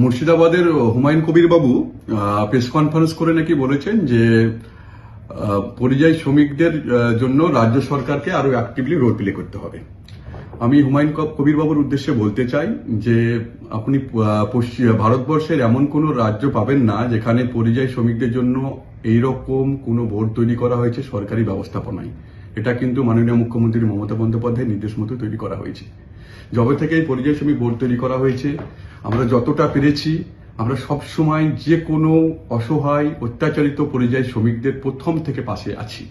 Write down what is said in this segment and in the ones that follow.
মুর্শিদাবাদের হুমায়ুন কবির বাবু press conference করে নাকি বলেছেন যে পরিযায়ী শ্রমিকদের জন্য রাজ্য সরকারকে আরও অ্যাক্টিভলি রোল প্লে করতে হবে। আমি হুমায়ুন কবির বাবুর উদ্দেশ্যে বলতে চাই যে, আপনি পশ্চিম ভারতবর্ষের এমন কোনো রাজ্য পাবেন না যেখানে পরিযায়ী শ্রমিকদের জন্য এইরকম কোনো বোর্ড তৈরি করা হয়েছে সরকারি ব্যবস্থাপনায়। এটা কিন্তু মাননীয় মুখ্যমন্ত্রী মমতা বন্দ্যোপাধ্যায়ের নির্দেশ মতো তৈরি করা হয়েছে। যবে থেকে এই পরিযায়ী শ্রমিক বোর্ড তৈরি করা হয়েছে। আমরা যতটা পেরেছি, আমরা সব সময় যে কোনো অসহায়, অত্যাচারিত পরিযায়ী শ্রমিকদের প্রথম থেকে পাশে আছি।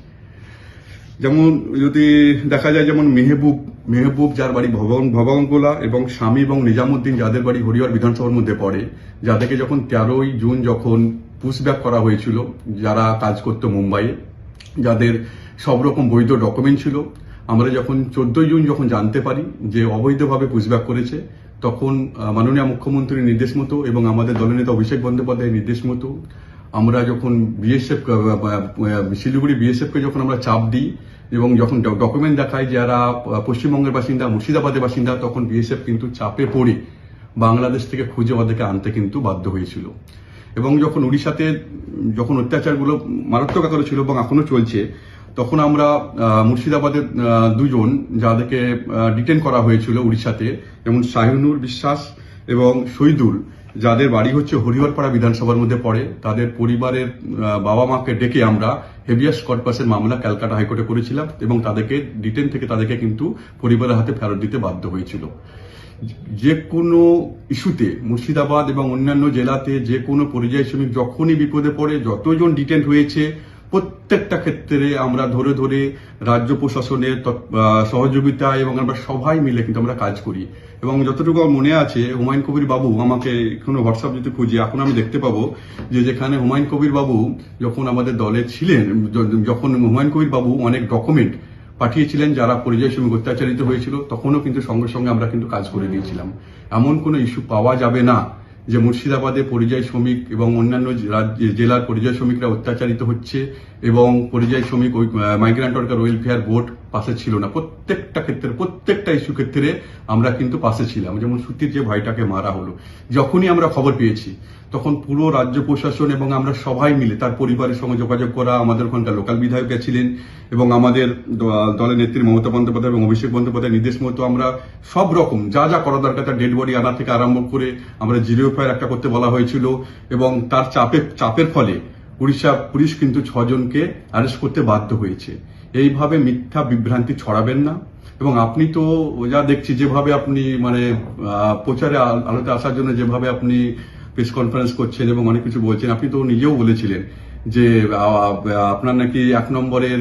যেমন যদি দেখা যায়, যেমন মেহবুব মেহবুব যার বাড়ি ভবন, ভবনগোলা এবং স্বামী এবং নিজামুদ্দিন যাদের বাড়ি হরিহর বিধানসভার মধ্যে পড়ে যাদেরকে যখন তেরোই জুন যখন পুশব্যাক করা হয়েছিল, যারা কাজ করতো মুম্বাইয়ে, যাদের সব রকম বৈধ ডকুমেন্ট ছিল, আমরা যখন চোদ্দই জুন যখন জানতে পারি যে অবৈধভাবে পুশব্যাক করেছে তখন মাননীয় মুখ্যমন্ত্রীর নির্দেশ মতো এবং আমাদের দলনেতা অভিষেক বন্দ্যোপাধ্যায়ের নির্দেশ মতো আমরা যখন বিএসএফ শিলিগুড়ি বিএসএফকে যখন আমরা চাপ দিই এবং যখন ডকুমেন্ট দেখায় যারা পশ্চিমবঙ্গের বাসিন্দা, মুর্শিদাবাদের বাসিন্দা, তখন বিএসএফ কিন্তু চাপে পড়ে বাংলাদেশ থেকে খুঁজে ওদেরকে আনতে কিন্তু বাধ্য হয়েছিল। এবং যখন উড়িষ্যাতে যখন অত্যাচারগুলো মারাত্মক আকারে ছিল এবং এখনও চলছে তখন আমরা মুর্শিদাবাদের দুজন যাদেরকে ডিটেন করা হয়েছিল উড়িষ্যাতে, যেমন শাহিনুর বিশ্বাস এবং শহীদুল, যাদের বাড়ি হচ্ছে হরিহরপাড়া বিধানসভার মধ্যে পড়ে, তাদের পরিবারের বাবা মাকে ডেকে আমরা হেভিয়াস কর্পাসের মামলা ক্যালকাটা হাইকোর্টে করেছিলাম এবং তাদেরকে ডিটেন থেকে তাদেরকে কিন্তু পরিবারের হাতে ফেরত দিতে বাধ্য হয়েছিল। যে কোনো ইস্যুতে মুর্শিদাবাদ এবং অন্যান্য জেলাতে যে কোনো পরিযায়ী শ্রমিক যখনই বিপদে পড়ে, যতজন ডিটেন্ট হয়েছে প্রত্যেকটা ক্ষেত্রে আমরা ধরে ধরে রাজ্য প্রশাসনের সহযোগিতা এবং আমরা সবাই মিলে কিন্তু আমরা কাজ করি। এবং যতটুকু আমার মনে আছে, হুমায়ুন কবির বাবু আমাকে কোনো হোয়াটসঅ্যাপ যদি খুঁজি, এখন আমি দেখতে পাবো যে যেখানে হুমায়ুন কবির বাবু যখন আমাদের দলে ছিলেন যখন হুমায়ুন কবির বাবু অনেক ডকুমেন্ট পাঠিয়েছিলেন যারা পরিযায়ী শ্রমিক অত্যাচারিত হয়েছিল, তখনও কিন্তু সঙ্গে সঙ্গে আমরা কিন্তু কাজ করে দিয়েছিলাম। এমন কোনো ইস্যু পাওয়া যাবে না। যে মুর্শিদাবাদে পরিযায়ী শ্রমিক এবং অন্যান্য জেলার পরিযায়ী শ্রমিকরা অত্যাচারিত হচ্ছে এবং পরিযায়ী শ্রমিক মাইগ্রেন্ট ওয়ার্কার ওয়েলফেয়ার বোর্ড পাশে ছিল না। প্রত্যেকটা ক্ষেত্রে, প্রত্যেকটা ইস্যু ক্ষেত্রে আমরা কিন্তু পাশে ছিলাম। যেমন সুতির যে ভাইটাকে মারা হলো, যখনই আমরা খবর পেয়েছি, তখন পুরো রাজ্য প্রশাসন এবং আমরা সবাই মিলে, তার পরিবারের সঙ্গে যোগাযোগ করা, আমাদের ওখানকার লোকাল বিধায়ক ছিলেন এবং আমাদের দলের নেত্রী মমতা বন্দ্যোপাধ্যায় এবং অভিষেক বন্দ্যোপাধ্যায়ের নির্দেশ মতো আমরা সব রকম যা যা করা দরকার, তার ডেড বডি আনা থেকে আরম্ভ করে আমরা জিরো ফায়ার একটা করতে বলা হয়েছিল এবং তার চাপে, চাপের ফলে উড়িষ্যা পুলিশ কিন্তু ছজনকে অ্যারেস্ট করতে বাধ্য হয়েছে। এইভাবে মিথ্যা বিভ্রান্তি ছড়াবেন না। এবং আপনি তো যা দেখছি, যেভাবে আপনি মানে প্রচারে আলোতে আসার জন্য যেভাবে আপনি প্রেস কনফারেন্স করছেন এবং অনেক কিছু বলছেন, আপনি তো নিজেও বলেছিলেন যে আপনার নাকি এক নম্বরের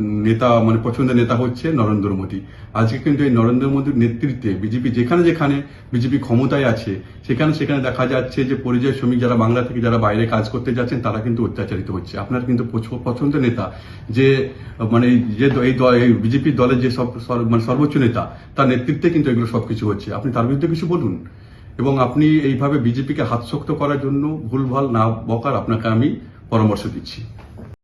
নেতা মানে পছন্দের নেতা হচ্ছে নরেন্দ্র মোদী। আজকে কিন্তু এই নরেন্দ্র মোদীর নেতৃত্বে বিজেপি যেখানে যেখানে বিজেপি ক্ষমতায় আছে, সেখানে সেখানে দেখা যাচ্ছে যে পরিযায়ী শ্রমিক যারা বাংলা থেকে যারা বাইরে কাজ করতে যাচ্ছেন, তারা কিন্তু অত্যাচারিত হচ্ছে। আপনার কিন্তু পছ- পছন্দের নেতা যে মানে যে, এই বিজেপির দলের যে সব মানে সর্বোচ্চ নেতা, তার নেতৃত্বে কিন্তু এগুলো সবকিছু হচ্ছে। আপনি তার বিরুদ্ধে কিছু বলুন। এবং আপনি এইভাবে বিজেপিকে হাতশক্ত করার জন্য ভুলভাল না বকার আপনাকে আমি পরামর্শ দিচ্ছি।